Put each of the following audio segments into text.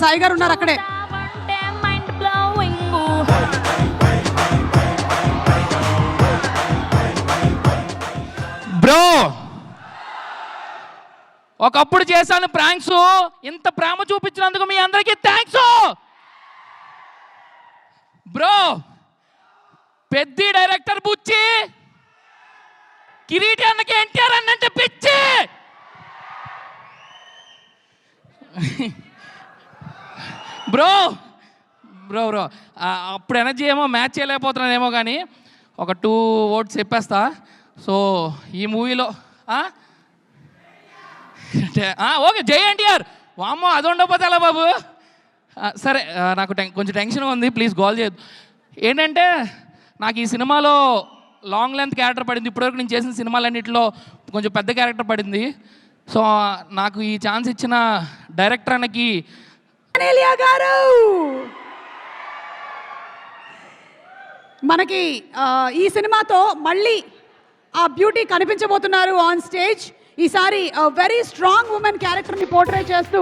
సాయి గారు ఉన్నారు అక్కడే. బ్రో ఒకప్పుడు చేశాను ప్రాంక్స్ ఇంత ప్రేమ చూపించినందుకు మీ అందరికీ థ్యాంక్స్ బ్రో పెద్ద డైరెక్టర్ బుచ్చి కిరీటి అన్నకి ఎన్టీఆర్ అన్న బ్రో! Bro bro. అప్పుడు ఎనర్జీ ఏమో మ్యాచ్ చేయలేకపోతున్నానేమో కానీ ఒక టూ ఓట్స్ చెప్పేస్తా. సో ఈ మూవీలో ఓకే జై ఎన్టీఆర్! వామ్మో అది ఉండకపోతే ఎలా బాబు? సరే నాకు టెన్ కొంచెం టెన్షన్గా ఉంది ప్లీజ్ కాల్ చేయదు ఏంటంటే నాకు ఈ సినిమాలో లాంగ్ లెంత్ క్యారెక్టర్ పడింది. ఇప్పటివరకు నేను చేసిన సినిమాలన్నింటిలో కొంచెం పెద్ద క్యారెక్టర్ పడింది. సో నాకు ఈ ఛాన్స్ ఇచ్చిన డైరెక్టర్ అన్నకి గారు! మనకి ఈ సినిమాతో మళ్ళీ ఆ బ్యూటీ కనిపించబోతున్నారు ఆన్ స్టేజ్ ఈసారి వెరీ స్ట్రాంగ్ ఉమెన్ క్యారెక్టర్ని పోర్ట్రే చేస్తూ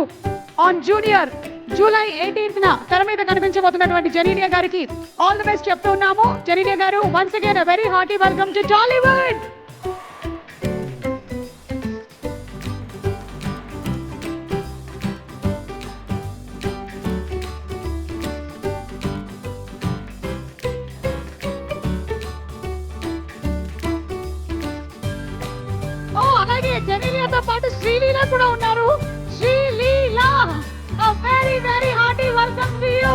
ఆన్ జూనియర్ జూలై ఎయిటీన్త్న తెర మీద కనిపించబోతున్నటువంటి జెనీలియా గారికి ఆల్ ది బెస్ట్ చెప్తూ ఉన్నాము. జెనీలియా గారు once again very hearty welcome to Tollywood జెనీలియాతో పాటు శ్రీలీల కూడా ఉన్నారు. Sreeleela very very hearty welcome to you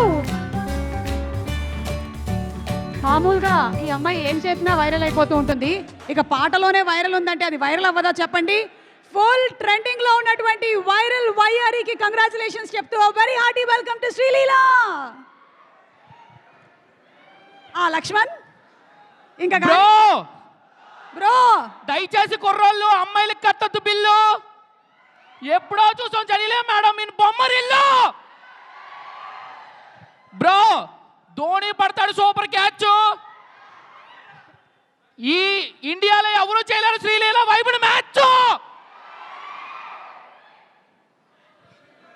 మామూలుగా ఈ అమ్మాయి ఏం చేసినా వైరల్ అయిపోతూ ఉంటుంది. ఇక పాటలోనే వైరల్ ఉందంటే అది వైరల్ అవ్వదా చెప్పండి? ఫుల్ ట్రెండింగ్లో ఉన్నటువంటి వైరల్ వైఆర్కి కంగ్రాచులేషన్స్ చెప్తూ very hearty welcome to Sreeleela. ఆ లక్ష్మణ్ ఇంకా బ్రో! దయచేసి కుర్రోళ్ళు అమ్మాయిలకి కట్టద్దు బిల్లు. ఎప్పుడో చూసాం చదిలే మేడం నేను బొమ్మరిల్లు. బ్రో ధోని పడతాడు సూపర్ క్యాచ్. ఈ ఇండియాలో ఎవరు చేయలేరు శ్రీలీల వైపుని మ్యాచ్.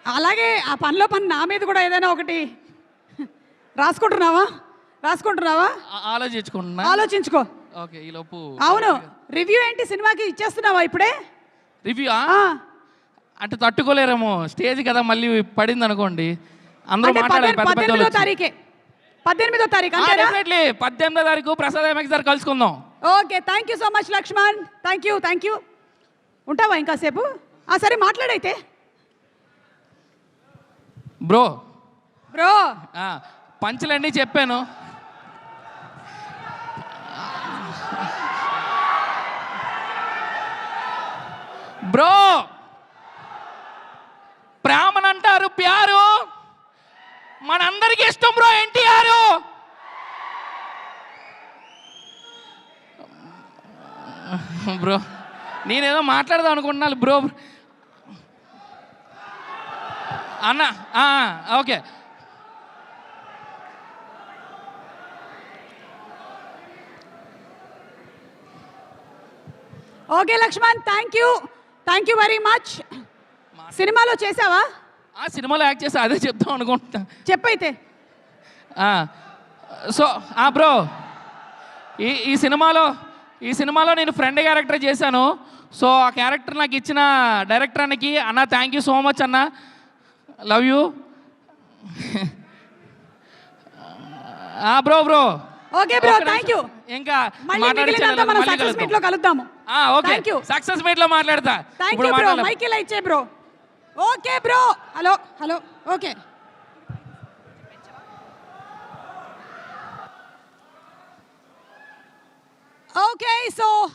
అలాగే ఆ పనిలో పని నా మీద కూడా ఏదైనా ఒకటి రాసుకుంటున్నావా? రాసుకుంటున్నావా? ఆలోచించుకుంటున్నా. ఆలోచించుకో. ఓకే ఈ లోపు అవును. రివ్యూ ఏంటి సినిమాకి ఇచ్చేస్తున్నావా ఇప్పుడే? రివ్యూ అంటే తట్టుకోలేరేమో. స్టేజ్ కదా మళ్ళీ పడింది అనుకోండి అందరూ మాట్లాడాలి పద్దె- పెద్ద తారీఖే. పద్దెనిమిదో తారీఖు డెఫినెట్లీ పద్దెనిమిదో తారీఖు ప్రసాద్ ఎంఎక్స్ గారు కలుసుకుందాం. Okay thank you so much Lakshman. Thank you thank you ఉంటావా ఇంకాసేపు? ఆ సరే మాట్లాడైతే. బ్రో. బ్రో. ఆ, పంచులన్నీ చెప్పాను. బ్రో ప్రేమను అంటారు ప్యారు. మనందరికి ఇష్టం బ్రో ఎన్టీఆర్. బ్రో నేనేదో మాట్లాడదాం అనుకుంటున్నాను బ్రో. అన్న okay. Okay Lakshman thank you thank you very much సినిమాలో చేసావా ఆ సినిమాలో యాక్ట్ చేసి అదే చెప్తాం అనుకుంటా చెప్పైతే. సో ఆ బ్రో ఈ ఈ సినిమాలో ఈ సినిమాలో నేను ఫ్రెండ్ క్యారెక్టర్ చేశాను. సో ఆ క్యారెక్టర్ నాకు ఇచ్చిన డైరెక్టర్ అన్నకి అన్న థ్యాంక్ యూ సో మచ్ అన్న. లవ్ యూ ఆ బ్రో బ్రో. ఓకే బ్రో ఒక్క నిమిషం. థ్యాంక్ యూ ఇంకా మనం సక్సెస్ మీట్. లో కలుద్దాము. ఆ, ఓకే. సక్సెస్ మీట్లో మాట్లాడతా. ఇప్పుడు బ్రో మాట్లాడలేం. మైకిల్ ఇచ్చే bro okay bro hello hello okay. Okay so